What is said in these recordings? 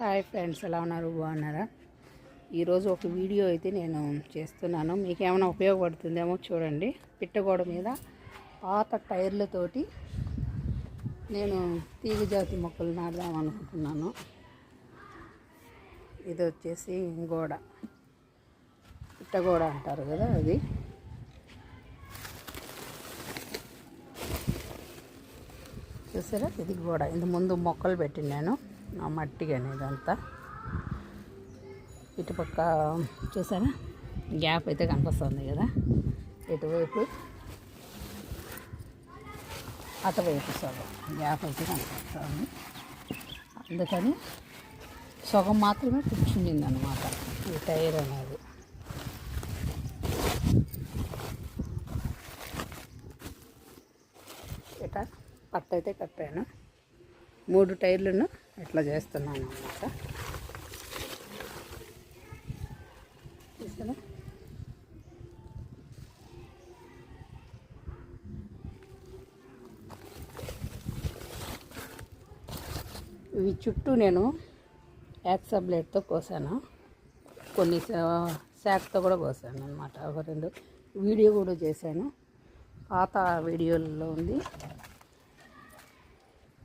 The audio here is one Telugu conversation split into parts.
హాయ్ ఫ్రెండ్స్ ఎలా ఉన్నారు? బాగున్నారా? ఈరోజు ఒక వీడియో అయితే నేను చేస్తున్నాను. మీకు ఏమైనా ఉపయోగపడుతుందేమో చూడండి. పిట్టగోడ మీద పాత టైర్లతోటి నేను తీగ జాతి మొక్కలు నాడదాం అనుకుంటున్నాను. ఇది వచ్చేసి గోడ. పిట్టగోడ అంటారు కదా అది. చూసారా? ఇది గోడ. ఇంత ముందు మొక్కలు పెట్టినాను ఆ మట్టి అనేది అంతా. ఇటుపక్క చూసారా? గ్యాప్ అయితే కనిపిస్తుంది కదా. ఇటువైపు అటువైపు సగం. గ్యాప్ అయితే కనిపిస్తుంది. అందుకని సగం మాత్రమే కూర్చుండింది అనమాట ఈ టైర్ అనేది. ఇట పట్ట అయితే కట్టాను. మూడు టైర్లను ఇట్లా చేస్తున్నాను అనమాట చూసారా? ఇవి చుట్టూ నేను యాక్సా బ్లేడ్తో కోసాను. కొన్ని శాక్తో కూడా కోసాను అనమాట ఒక రెండు వీడియో కూడా చేశాను. పాత వీడియోలలో ఉంది.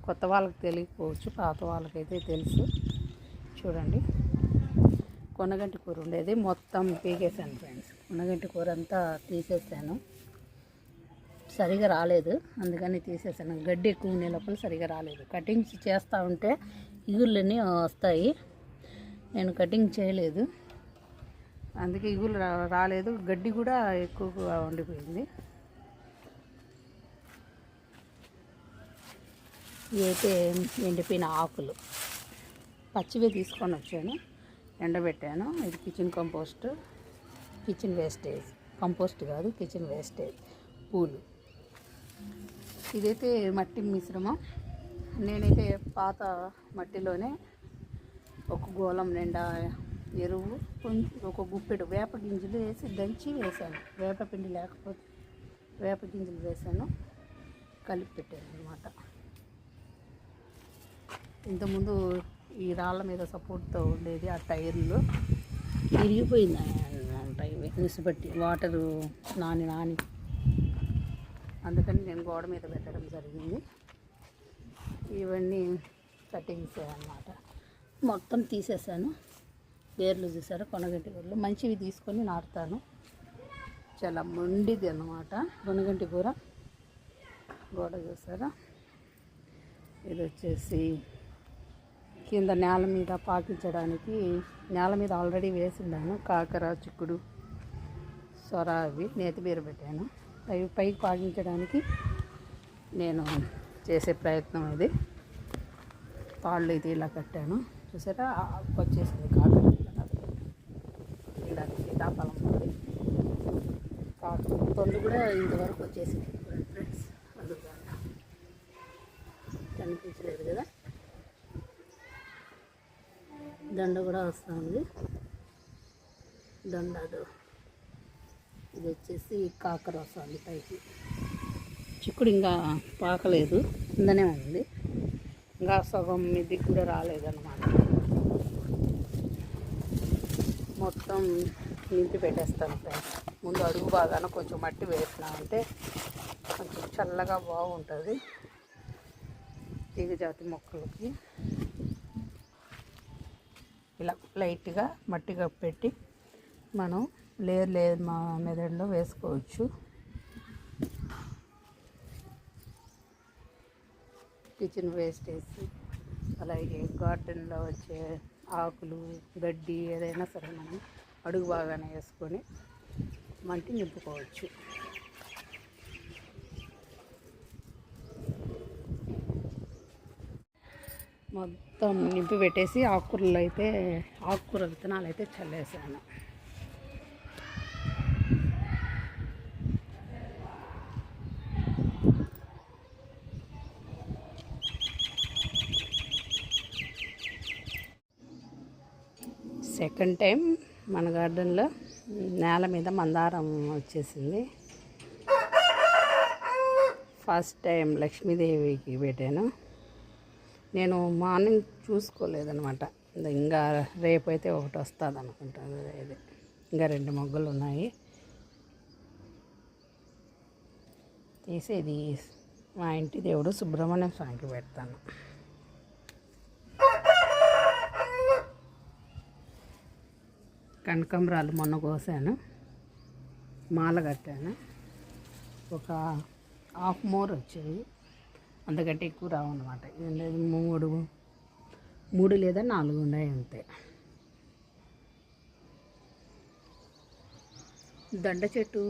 కొత్త వాళ్ళకి తెలియకపోవచ్చు పాత వాళ్ళకైతే తెలుసు. చూడండి. కొనగంటి కూర ఉండేది. మొత్తం పీకేసాను ఫ్రెండ్స్ కొనగంటి కూర అంతా తీసేసాను. సరిగా రాలేదు. అందుకని తీసేసాను. గడ్డి ఎక్కువ ఉండే లోపల సరిగా రాలేదు. కటింగ్స్ చేస్తూ ఉంటే ఇగుళ్ళన్నీ వస్తాయి. నేను కటింగ్ చేయలేదు. అందుకే ఇగులు రా- రాలేదు. గడ్డి కూడా ఎక్కువగా ఉండిపోయింది. ఇవైతే ఎండిపోయిన ఆకులు. పచ్చివే తీసుకొని వచ్చాను. ఎండబెట్టాను. ఇది kitchen compost. Kitchen wastage. Compost కాదు కిచెన్ వేస్టేజ్. పూలు. ఇదైతే మట్టి మిశ్రమం. నేనైతే పాత మట్టిలోనే ఒక గోళం నిండా ఎరువు కొంచెం ఒక గుప్పెడు వేప గింజలు వేసి దంచి వేసాను వేపపిండి లేకపోతే వేప గింజలు వేసాను కలిపి పెట్టాను అనమాట ఇంతకుముందు ఈ రాళ్ళ మీద సపోర్ట్తో ఉండేది ఆ టైర్లు. విరిగిపోయింది? ఇవి నిసిబట్టి వాటరు నాని నాని. అందుకని నేను గోడ మీద పెట్టడం జరిగింది. ఇవన్నీ కటింగ్స్ అన్నమాట. మొత్తం తీసేసాను. వేర్లు చూసారా? కొనగంటి వేర్లు మంచివి తీసుకొని నాటుతాను. చాలా మొండిది అన్నమాట. కొనగంటి కూర. గోడ చూసారా? ఇది వచ్చేసి కింద నేల మీద పాకించడానికి నేల మీద ఆల్రెడీ వేసిండాను కాకర చిక్కుడు సొర అవి నేతిబీర పెట్టాను. అవి పైకి పాకించడానికి నేను చేసే ప్రయత్నం ఇది. తాళ్ళు ఇది ఇలా కట్టాను. చూసారా? వచ్చేసింది కాకర ఇలా సీతాఫలం ఉంది కాకర. తొండు కూడా ఇంతవరకు వచ్చేసింది. ఫ్రెండ్స్ అందుకని కనిపించలేదు కదా? దండ కూడా వస్తుంది దండదు ఇది వచ్చేసి కాకర వస్తుంది పైకి. చిక్కుడు ఇంకా పాకలేదు. కిందనే ఉంది. ఇంకా సగం ఇది కూడా రాలేదన్నమాట. మొత్తం నింపి పెట్టేస్తాను ఫ్రెండ్స్. ముందు అడుగు బాగాన కొంచెం మట్టి వేసినామంటే కొంచెం చల్లగా బాగుంటుంది. తీగజాతి మొక్కలకి. ఇలా లైట్గా మట్టిగా పెట్టి మనం లేయర్ లేయర్ మా మెదడులో వేసుకోవచ్చు. కిచెన్ వేస్టేజ్ అలాగే గార్డెన్లో వచ్చే ఆకులు గడ్డి ఏదైనా సరే మనం అడుగు బాగానే వేసుకొని మంటి నింపుకోవచ్చు. మొత్తం నింపి పెట్టేసి ఆకుకూరలు అయితే ఆకుకూర విత్తనాలు అయితే చల్లేసాను. సెకండ్ టైం మన గార్డెన్లో నేల మీద మందారం వచ్చేసింది. ఫస్ట్ టైం లక్ష్మీదేవికి పెట్టాను. నేను మార్నింగ్ చూసుకోలేదనమాట ఇంకా రేపైతే ఒకటి వస్తుంది అనుకుంటాను ఇది ఇంకా రెండు మొగ్గలు ఉన్నాయి తీసి ఇది మా ఇంటి దేవుడు సుబ్రహ్మణ్యం స్వామికి పెడతాను. కనకంబరాలు మొన్న కోసాను. మాల కట్టాను. ఒక హాఫ్ మోర్ వచ్చింది. అంతకంటే ఎక్కువ రావు అనమాట మూడు. మూడు లేదా నాలుగు ఉన్నాయి అంతే. దొండ చెట్టు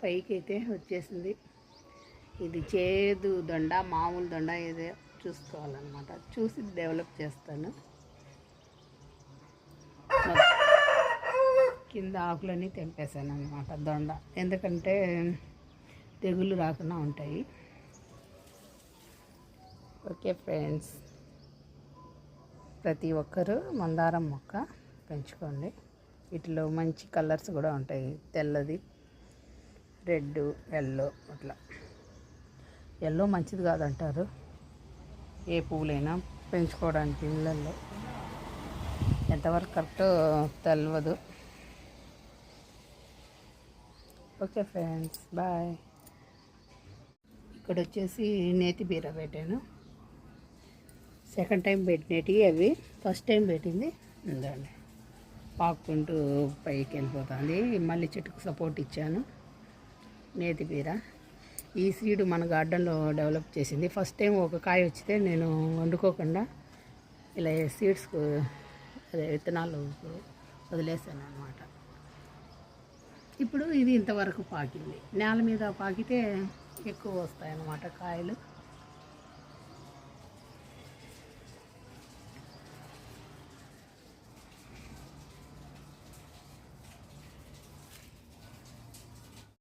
పైకి అయితే వచ్చేసింది. ఇది చేదు దొండ మామూలు దొండ ఏదో చూసుకోవాలన్నమాట. చూసి డెవలప్ చేస్తాను. కింద ఆకులన్నీ తెంపేశాను అనమాట దొండ. ఎందుకంటే తెగులు రాకుండా ఉంటాయి. Okay friends. ప్రతి ఒక్కరూ మందారం మొక్క పెంచుకోండి. వీటిలో మంచి కలర్స్ కూడా ఉంటాయి. తెల్లది రెడ్ ఎల్లో అట్లా. ఎల్లో మంచిది కాదంటారు. ఏ పువ్వులైనా పెంచుకోవడానికి ఇళ్ళల్లో. ఎంతవరకు కరెక్ట్ తెలియదు ఓకే ఫ్రెండ్స్ బాయ్. ఇక్కడ వచ్చేసి నేతి బీర పెట్టాను సెకండ్ టైం పెట్టినవి అవి. ఫస్ట్ టైం పెట్టింది. ఉందండి పాక్కుంటూ పైకి వెళ్ళిపోతుంది మళ్ళీ చెట్టుకు సపోర్ట్ ఇచ్చాను. నేతిపీర ఈ సీడ్ మన గార్డెన్లో డెవలప్ చేసింది. ఫస్ట్ టైం ఒక కాయ వచ్చితే నేను వండుకోకుండా ఇలా సీడ్స్ అదే విత్తనాలు వదిలేసాను అనమాట ఇప్పుడు ఇది ఇంతవరకు పాకింది. నేల మీద పాకితే ఎక్కువ వస్తాయన్నమాట కాయలు.